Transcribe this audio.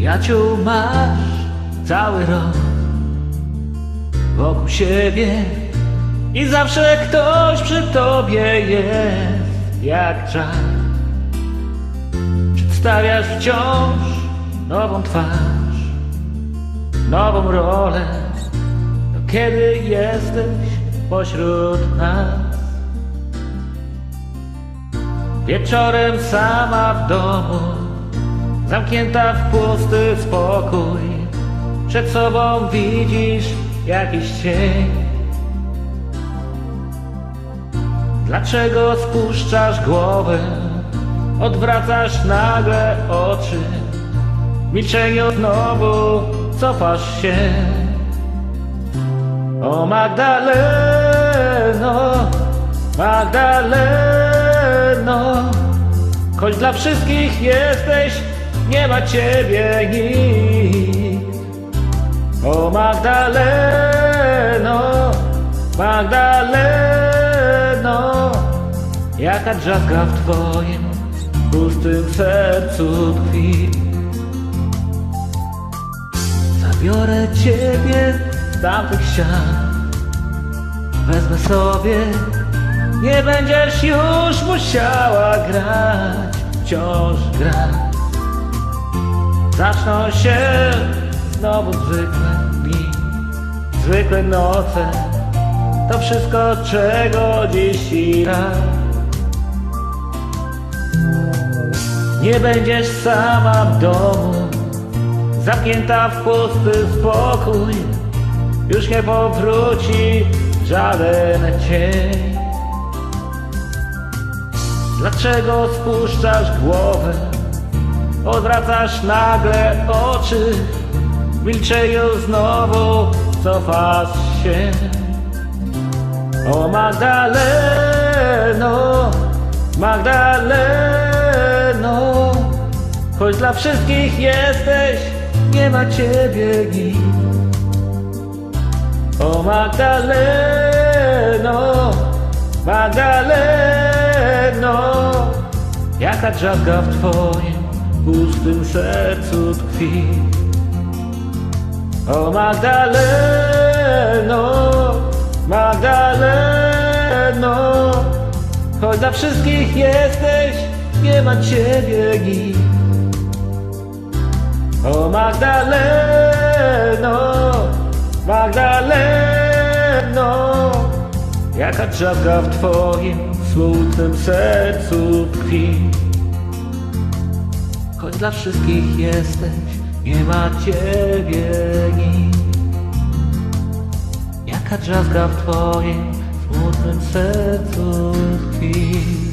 Przyjaciół masz cały rok wokół siebie i zawsze ktoś przy tobie jest jak czas. Przedstawiasz wciąż nową twarz, nową rolę. To kiedy jesteś pośród nas? Wieczorem sama w domu, zamknięta w pusty spokój. Przed sobą widzisz jakiś cień. Dlaczego spuszczasz głowę? Odwracasz nagle oczy. W milczeniu znowu cofasz się. O Magdaleno, Magdaleno, choć dla wszystkich jesteś, nie ma ciebie nikt. O Magdaleno, Magdaleno, jaka drzazga w twoim pustym sercu tkwi. Zabiorę ciebie z tamtych ścian Wezmę sobie Nie będziesz już musiała grać Wciąż grać Zaczną się znowu zwykłe dni Zwykłe noce. To wszystko czego dziś i Nie będziesz sama w domu Zamknięta w pusty spokój. Już nie powróci żaden cień Dlaczego spuszczasz głowę? Odwracasz nagle oczy W milczeniu znowu cofasz się O Magdaleno, Magdaleno Choć dla wszystkich jesteś, nie ma ciebie nikt. O Magdaleno, Magdaleno, jaka drzazga w twoim pustym sercu tkwi. O Magdaleno, Magdaleno, choć dla wszystkich jesteś, nie ma ciebie nikt. O Magdaleno, Magdaleno, jaka drzazga w twoim smutnym sercu tkwi. Dla wszystkich jesteś, nie ma ciebie nikt. Jaka drzazga w twoim smutnym sercu tkwi.